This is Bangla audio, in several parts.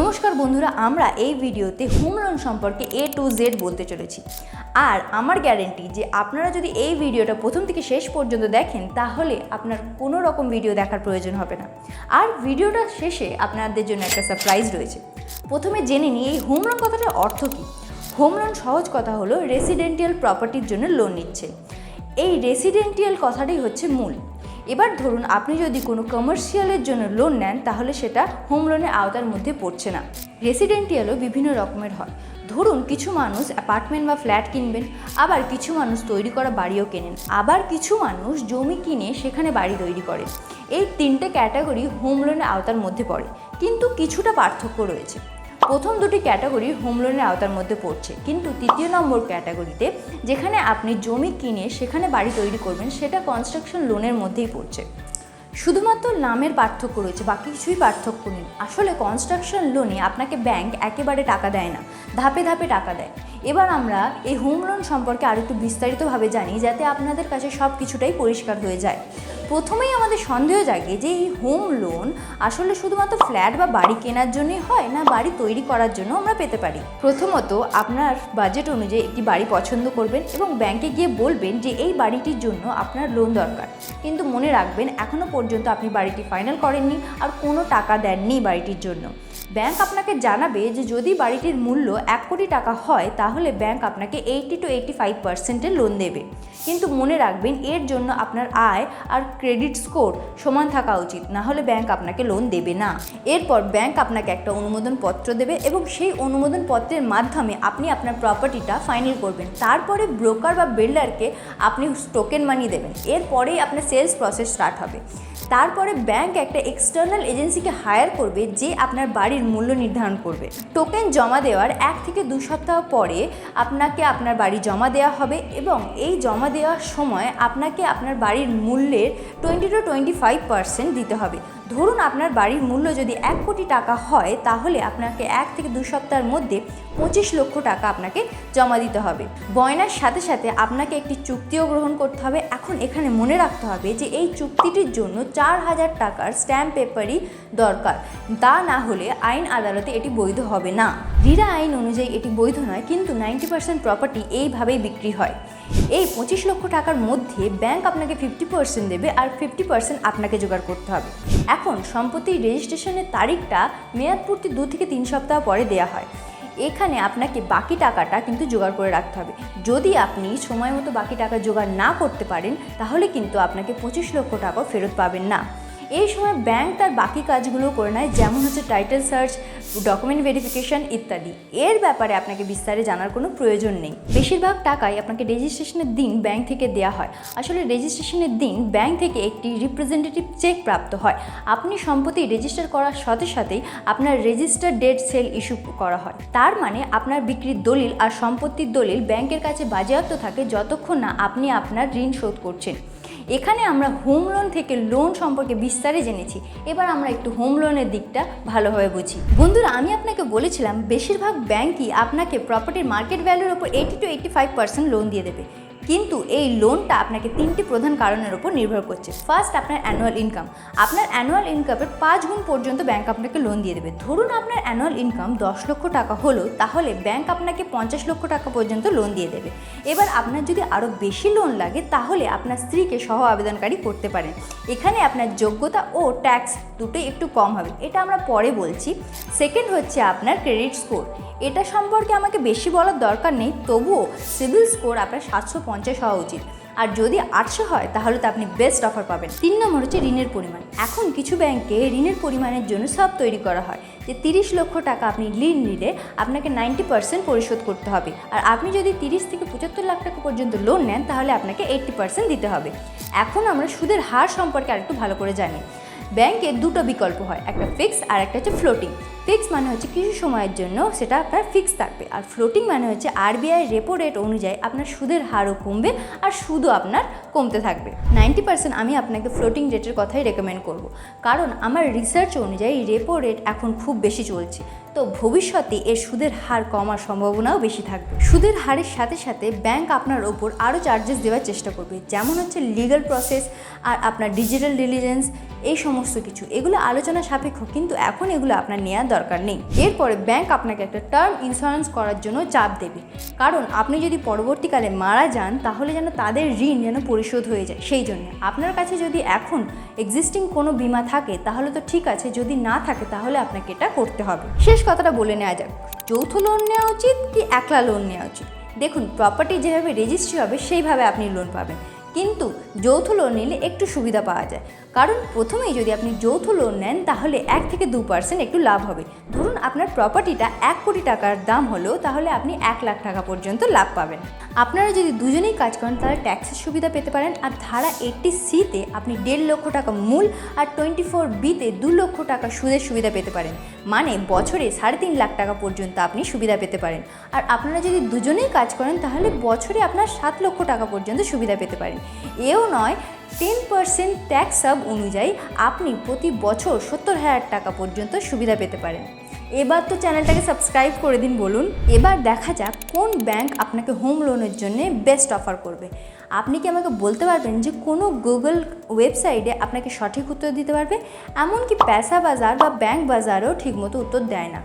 নমস্কার বন্ধুরা, আমরা এই ভিডিওতে হোম লোন সম্পর্কে এ টু জেড বলতে চলেছি। আর আমার গ্যারেন্টি যে আপনারা যদি এই ভিডিওটা প্রথম থেকে শেষ পর্যন্ত দেখেন, তাহলে আপনার কোনো রকম ভিডিও দেখার প্রয়োজন হবে না। আর ভিডিওটা শেষে আপনাদের জন্য একটা সারপ্রাইজ রয়েছে। প্রথমে জেনে নিই, এই হোম লোন কথাটার অর্থ কী? হোম লোন সহজ কথা হলো রেসিডেন্টিয়াল প্রপার্টির জন্য লোন নিচ্ছে। এই রেসিডেন্টিয়াল কথাটাই হচ্ছে মূল। এবার ধরুন আপনি যদি কোনো কমার্শিয়ালের জন্য লোন নেন, তাহলে সেটা হোম লোনের আওতার মধ্যে পড়ছে না। রেসিডেন্টিয়ালও বিভিন্ন রকমের হয়। ধরুন কিছু মানুষ অ্যাপার্টমেন্ট বা ফ্ল্যাট কিনবেন, আবার কিছু মানুষ তৈরি করা বাড়িও কেনেন, আবার কিছু মানুষ জমি কিনে সেখানে বাড়ি তৈরি করেন এই তিনটে ক্যাটাগরি হোম লোনের আওতার মধ্যে পড়ে। কিন্তু কিছুটা পার্থক্য রয়েছে। প্রথম দুটি ক্যাটাগরি হোম লোনের আওতার মধ্যে পড়ছে। কিন্তু তৃতীয় নম্বর ক্যাটাগরিতে যেখানে আপনি জমি কিনে সেখানে বাড়ি তৈরি করবেন, সেটা কনস্ট্রাকশন লোনের মধ্যেই পড়ছে। শুধুমাত্র নামের পার্থক্য রয়েছে, বাকি কিছুই পার্থক্য নেই। আসলে কনস্ট্রাকশন লোনে আপনাকে ব্যাংক একেবারে টাকা দেয় না, ধাপে ধাপে টাকা দেয়। এবার আমরা এই হোম লোন সম্পর্কে আরও একটু বিস্তারিতভাবে জানি, যাতে আপনাদের কাছে সব কিছুটাই পরিষ্কার হয়ে যায়। প্রথমেই আমাদের সন্দেহ জাগে যে এই হোম লোন আসলে শুধুমাত্র ফ্ল্যাট বা বাড়ি কেনার জন্যই হয়, না বাড়ি তৈরি করার জন্য আমরা পেতে পারি। প্রথমত, আপনার বাজেট অনুযায়ী একটি বাড়ি পছন্দ করবেন এবং ব্যাংকে গিয়ে বলবেন যে এই বাড়িটির জন্য আপনার লোন দরকার। কিন্তু মনে রাখবেন এখনও পর্যন্ত আপনি বাড়িটি ফাইনাল করেননি আর কোনো টাকা দেননি বাড়িটির জন্য। ব্যাংক আপনাকে জানাবে যে যদি বাড়িটির মূল্য এক কোটি টাকা হয়, তাহলে ব্যাংক আপনাকে এইটি টু এইটি ফাইভ পার্সেন্টের লোন দেবে। কিন্তু মনে রাখবেন, এর জন্য আপনার আয় আর ক্রেডিট স্কোর সমান থাকা উচিত, না হলে ব্যাংক আপনাকে লোন দেবে না। এরপর ব্যাংক আপনাকে একটা অনুমোদন পত্র দেবে এবং সেই অনুমোদন পত্রের মাধ্যমে আপনি আপনার প্রপার্টিটা ফাইনাল করবেন। তারপরে ব্রোকার বা বিল্ডারকে আপনি টোকেন মানি দেবেন। এরপরেই আপনার সেলস প্রসেস স্টার্ট হবে। তারপরে ব্যাংক একটা এক্সটার্নাল এজেন্সিকে হায়ার করবে যে আপনার বাড়ির মূল্য নির্ধারণ করবে। টোকেন জমা দেওয়ার এক থেকে দু সপ্তাহ পরে আপনাকে আপনার বাড়ি জমা দেওয়া হবে এবং এই জমা দেওয়ার সময় আপনাকে আপনার বাড়ির মূল্যের twenty to twenty five percent দিতে হবে। ধরুন আপনার বাড়ির মূল্য যদি এক কোটি টাকা হয়, তাহলে আপনাকে এক থেকে দু সপ্তাহের মধ্যে পঁচিশ লক্ষ টাকা আপনাকে জমা দিতে হবে। গয়নার সাথে সাথে আপনাকে একটি চুক্তিও গ্রহণ করতে হবে। এখন এখানে মনে রাখতে হবে যে এই চুক্তিটির জন্য চার হাজার টাকার স্ট্যাম্প পেপারই দরকার। তা না হলে আইন আদালতে এটি বৈধ হবে না। রিরা আইন অনুযায়ী এটি বৈধ নয়, কিন্তু নাইনটি পার্সেন্ট প্রপার্টি এইভাবেই বিক্রি হয়। এই পঁচিশ লক্ষ টাকার মধ্যে ব্যাংক আপনাকে ফিফটি পার্সেন্ট দেবে আর ফিফটি পার্সেন্ট আপনাকে জোগাড় করতে হবে। এখন সম্পত্তির রেজিস্ট্রেশনের তারিখটা মেয়াদ পূর্তি দু থেকে তিন সপ্তাহ পরে দেওয়া হয়। এখানে আপনাকে বাকি টাকাটা কিন্তু জোগাড় করে রাখতে হবে। যদি আপনি সময় মতো বাকি টাকা জোগাড় না করতে পারেন, তাহলে কিন্তু আপনাকে পঁচিশ লক্ষ টাকা ফেরত পাবেন না। এই সময় ব্যাংক তার বাকি কাজগুলো করে নেয়, যেমন হচ্ছে টাইটেল সার্চ ডকুমেন্ট ভেরিফিকেশন ইত্যাদি। এর ব্যাপারে আপনাকে বিস্তারে জানার কোনো প্রয়োজন নেই। বেশিরভাগ টাকাই আপনাকে রেজিস্ট্রেশনের দিন ব্যাংক থেকে দেওয়া হয়। আসলে রেজিস্ট্রেশনের দিন ব্যাংক থেকে একটি রিপ্রেজেন্টেটিভ চেক প্রাপ্ত হয়। আপনি সম্পত্তি রেজিস্টার করার সাথে সাথেই আপনার রেজিস্টার ডেট সেল ইস্যু করা হয়। তার মানে আপনার বিক্রির দলিল আর সম্পত্তির দলিল ব্যাংকের কাছে বাজেয়াপ্ত থাকে যতক্ষণ না আপনি আপনার ঋণ শোধ করছেন। এখানে আমরা হোম লোন থেকে লোন সম্পর্কে বিস্তারে জেনেছি। এবার আমরা একটু হোম লোনের দিকটা ভালোভাবে বুঝি। বন্ধুরা, আমি আপনাকে বলেছিলাম, বেশিরভাগ ব্যাংকই আপনাকে প্রপার্টির মার্কেট ভ্যালুর ওপর eighty to eighty five percent loan দিয়ে দেবে। কিন্তু এই লোনটা আপনাকে তিনটি প্রধান কারণের উপর নির্ভর করছে। ফার্স্ট আপনার অ্যানুয়াল ইনকাম আপনার অ্যানুয়াল ইনকামের পাঁচ গুণ পর্যন্ত ব্যাংক আপনাকে লোন দিয়ে দেবে। ধরুন আপনার অ্যানুয়াল ইনকাম দশ লক্ষ টাকা হলো, তাহলে ব্যাংক আপনাকে পঞ্চাশ লক্ষ টাকা পর্যন্ত লোন দিয়ে দেবে। এবার আপনার যদি আরও বেশি লোন লাগে, তাহলে আপনার স্ত্রীকে সহ আবেদনকারী করতে পারেন। এখানে আপনার যোগ্যতা ও ট্যাক্স দুটোই একটু কম হবে। এটা আমরা পরে বলছি। সেকেন্ড হচ্ছে আপনার ক্রেডিট স্কোর এটা সম্পর্কে আমাকে বেশি বলার দরকার নেই, তবুও সিভিল স্কোর আপনার সাতশো পঞ্চাশ হওয়া উচিত। আর যদি আটশো হয়, তাহলে তো আপনি বেস্ট অফার পাবেন। তিন নম্বর হচ্ছে ঋণের পরিমাণ। এখন কিছু ব্যাংকে ঋণের পরিমাণের জন্য সব তৈরি করা হয়। যে তিরিশ লক্ষ টাকা আপনি ঋণ নিলে আপনাকে নাইনটি পার্সেন্ট পরিশোধ করতে হবে। আর আপনি যদি তিরিশ থেকে পঁচাত্তর লাখ টাকা পর্যন্ত লোন নেন, তাহলে আপনাকে এইট্টি পার্সেন্ট দিতে হবে। এখন আমরা সুদের হার সম্পর্কে আরেকটু ভালো করে জানি। ব্যাংকে দুটো বিকল্প হয়, একটা ফিক্স আর একটা হচ্ছে ফ্লোটিং ফিক্স মানে হচ্ছে কিছু সময়ের জন্য সেটা আপনার ফিক্স থাকবে। আর ফ্লোটিং মানে হচ্ছে আরবিআই রেপো রেট অনুযায়ী আপনার সুদের হারও কমবে আর সুদও আপনার কমতে থাকবে। নাইনটি পার্সেন্ট আমি আপনাকে ফ্লোটিং রেটের কথাই রেকমেন্ড করব। কারণ আমার রিসার্চ অনুযায়ী রেপো রেট এখন খুব বেশি চলছে। তো ভবিষ্যতে এর সুদের হার কমার সম্ভাবনাও বেশি থাকবে। সুদের হারের সাথে সাথে ব্যাংক আপনার ওপর আরও চার্জেস দেওয়ার চেষ্টা করবে, যেমন হচ্ছে লিগাল প্রসেস আর আপনার ডিজিটাল ডিলিজেন্স এই সমস্ত কিছু। এগুলো আলোচনা সাপেক্ষ, কিন্তু এখন এগুলো আপনার নেওয়ার দরকার নেই। এরপরে ব্যাংক আপনাকে একটা টার্ম ইন্স্যুরেন্স করার জন্য চাপ দেবে। কারণ আপনি যদি পরবর্তীকালে মারা যান, তাহলে যেন তাদের ঋণ যেন পরিশোধ হয়ে যায়। সেই জন্য আপনার কাছে যদি এখন এক্সিস্টিং কোনো বিমা থাকে, তাহলে তো ঠিক আছে, যদি না থাকে, তাহলে আপনাকে এটা করতে হবে। শেষ কথাটা বলে নেওয়া যাক। যৌথ লোন নেওয়া উচিত কি একলা লোন নেওয়া উচিত? দেখুন প্রপার্টি যেভাবে রেজিস্ট্রি হবে, সেইভাবে আপনি লোন পাবেন। কিন্তু যৌথ লোন নিলে একটু সুবিধা পাওয়া যায়। কারণ প্রথমেই যদি আপনি যৌথ লোন নেন, তাহলে এক থেকে দু পার্সেন্ট একটু লাভ হবে। ধরুন আপনার প্রপার্টিটা এক কোটি টাকার দাম হলেও তাহলে আপনি এক লাখ টাকা পর্যন্ত লাভ পাবেন। আপনারা যদি দুজনেই কাজ করেন, তাহলে ট্যাক্সের সুবিধা পেতে পারেন। আর ধারা এইটটি সিতে আপনি দেড় লক্ষ টাকা মূল আর টোয়েন্টি ফোর বিতে দু লক্ষ টাকা সুদের সুবিধা পেতে পারেন। মানে বছরে সাড়ে তিন লাখ টাকা পর্যন্ত আপনি সুবিধা পেতে পারেন। আর আপনারা যদি দুজনেই কাজ করেন, তাহলে বছরে আপনার সাত লক্ষ টাকা পর্যন্ত সুবিধা পেতে পারেন। এও নয় টেন পার্সেন্ট ট্যাক্স সাব অনুযায়ী আপনি প্রতি বছর সত্তর হাজার টাকা পর্যন্ত সুবিধা পেতে পারেন। এবার তো চ্যানেলটাকে সাবস্ক্রাইব করে দিন বলুন। এবার দেখা যাক কোন ব্যাংক আপনাকে হোম লোনের জন্য বেস্ট অফার করবে। আপনি কি আমাকে বলতে পারবেন যে কোনো গুগল ওয়েবসাইটে আপনাকে সঠিক উত্তর দিতে পারবে? এমনকি প্যাসা বাজার বা ব্যাংক বাজারও ঠিকমতো উত্তর দেয় না।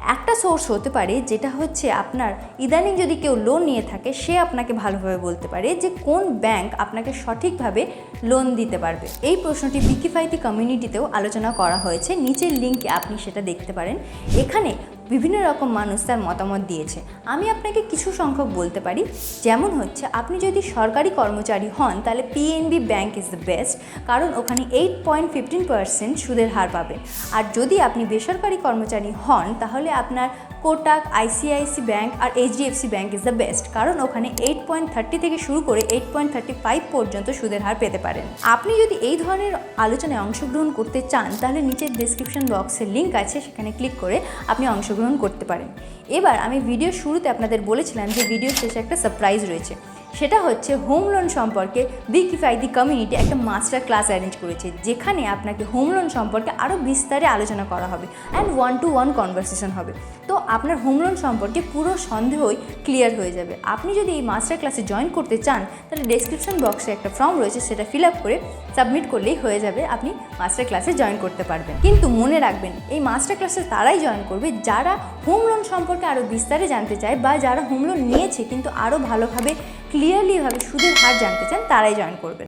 একটা সোর্স হতে পারে যেটা হচ্ছে আপনার, ইদানিং যদি কেউ লোন নিয়ে থাকে, সে আপনাকে ভালোভাবে বলতে পারে যে কোন ব্যাংক আপনাকে সঠিকভাবে লোন দিতে পারবে। এই প্রশ্নটি বিকিফাইতি কমিউনিটিতেও আলোচনা করা হয়েছে। নিচের লিঙ্কে আপনি সেটা দেখতে পারেন। এখানে বিভিন্ন রকম মানুষ তার মতামত দিয়েছে। আমি আপনাকে কিছু সংখ্যক বলতে পারি। যেমন হচ্ছে, আপনি যদি সরকারি কর্মচারী হন, তাহলে PNB bank is the best কারণ ওখানে এইট পয়েন্ট ফিফটিন পার্সেন্ট সুদের হার পাবেন। আর যদি আপনি বেসরকারি কর্মচারী হন, তাহলে আপনার Kotak ICICI bank R HDFC bank is the best কারণ ওখানে এইট পয়েন্ট থার্টি থেকে শুরু করে এইট পয়েন্ট থার্টি ফাইভ পর্যন্ত সুদের হার পেতে পারেন। আপনি যদি এই ধরনের আলোচনায় অংশগ্রহণ করতে চান, তাহলে নিচের ডিসক্রিপশন বক্সের লিঙ্ক আছে, সেখানে ক্লিক করে আপনি অংশগ্রহণ করতে পারেন। এবার আমি ভিডিও শুরুতে আপনাদের বলেছিলাম যে ভিডিও শেষে একটা সারপ্রাইজ রয়েছে। সেটা হচ্ছে হোম লোন সম্পর্কে দি কমিউনিটি একটা মাস্টার ক্লাস অ্যারেঞ্জ করেছে, যেখানে আপনাকে হোম লোন সম্পর্কে আরও বিস্তারে আলোচনা করা হবে and one to one conversation হবে। তো আপনার হোম লোন সম্পর্কে পুরো সন্দেহই ক্লিয়ার হয়ে যাবে। আপনি যদি এই মাস্টার ক্লাসে জয়েন করতে চান, তাহলে ডেসক্রিপশন বক্সে একটা ফর্ম রয়েছে, সেটা ফিল আপ করে সাবমিট করলেই হয়ে যাবে, আপনি মাস্টার ক্লাসে জয়েন করতে পারবেন। কিন্তু মনে রাখবেন, এই মাস্টার ক্লাসে তারাই জয়েন করবে যারা হোম লোন সম্পর্কে আরও বিস্তারে জানতে চায় বা যারা হোম লোন নিয়েছে, কিন্তু আরও ভালোভাবে ক্লিয়ারলিভাবে সুদের হার জানতে চান তারাই জয়েন করবেন।